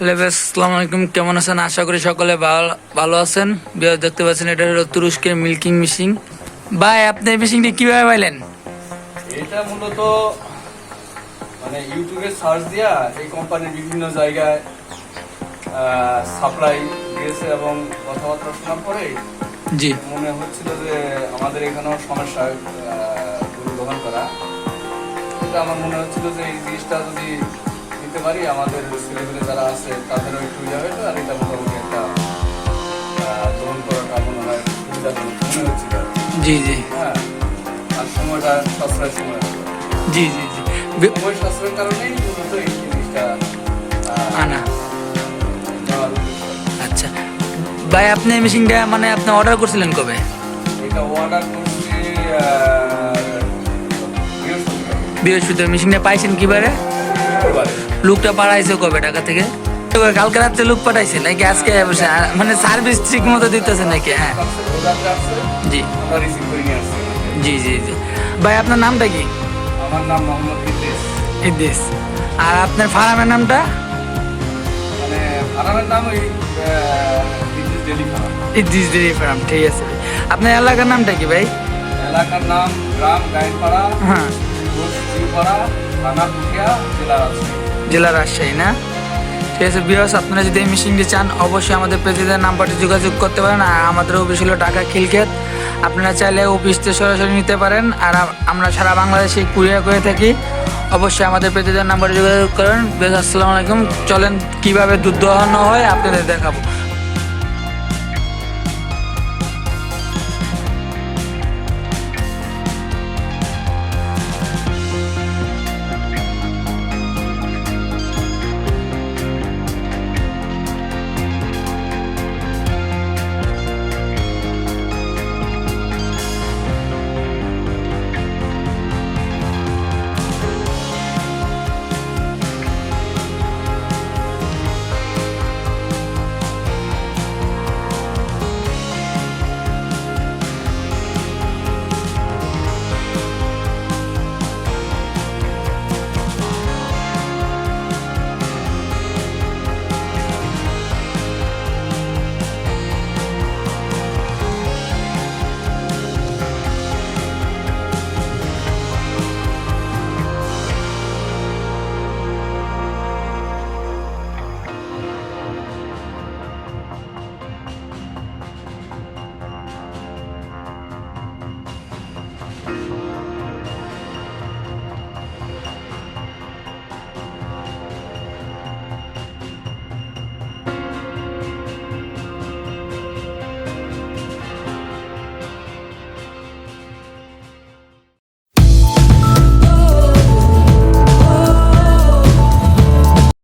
Hello বেশ আসসালামু আলাইকুম। কেমন আছেন? আশা করি সকলে ভালো ভালো আছেন। বিয়ার দেখতে পাচ্ছেন এটা হলো তুরস্কের মিল্কিং মেশিন। ভাই আপনি এই মেশিনটি কীভাবে পাইলেন? এটা মূলত মানে ইউটিউবে সার্চ দিয়া এই কোম্পানির বিভিন্ন জায়গায় সাপ্লাই দিয়েছে এবং কথাবার্তা শোনার পরে জি। মনে হচ্ছিল যে আমাদের এখানেও সমস্যা গরু দোকান করা। কিন্তু আমার মনে হচ্ছিল যে এই জিনিসটা যদি নিতে পারি। আমাদের ছেলেমেয়ে যারা আছে তাদেরও একটু ইয়ে হবে আর এটা মোটামুটি একটা গ্রহণ করাটা মনে হয় মনে হচ্ছিল জি জি। হ্যাঁ আর সময়টা সাশ্রয় সময় জি জি জি। সময় সাশ্রয়ের কারণেই মূলত এই জিনিসটা আনা। আচ্ছা। ভাই আপনি এই মেশিনটা মানে আপনি অর্ডার করছিলেন কবে? এটা অর্ডার করছি বৃহস্পতিবার। মেশিনটা পাইছেন কিবারে। লুকটা পাঠাইছে কবে ঢাকা থেকে? কালকে রাত্রে লুক পাঠাইছে নাকি আজকে মানে সার্ভিস ঠিক মতো দিতেছে নাকি? হ্যাঁ। জি। জি জি জি। ভাই আপনার নামটা কি? আমার নাম মোহাম্মদ ইদ্রিস। আর আপনার ফার্মের নামটা? মানে ফার্মের নাম ওই বিদ্যুৎ ডেলি ফার্ম। ঠিক আছে। আপনার এলাকার নামটা কি ভাই? এলাকার নাম গ্রাম গাইনপাড়া হ্যাঁ। থানা পুঠিয়া জেলা রাজশাহী। জেলা রাজশাহী, না? ঠিক আছে বিহস আপনারা যদি এই মেশিনটি চান, অবশ্যই আমাদের প্রেসিডেন্ট নাম্বারটি যোগাযোগ করতে পারেন। আর আমাদের অফিস হলো ঢাকা খিলক্ষেত। আপনারা চাইলে অফিসতে সরাসরি নিতে পারেন। আর আমরা সারা বাংলাদেশে কুরিয়ার করে থাকি। অবশ্যই আমাদের প্রেসিডেন্ট নাম্বারে যোগাযোগ করেন। বেশ আসসালামু আলাইকুম। চলেন, কীভাবে দুধ হয় আপনাদের দেখাবো।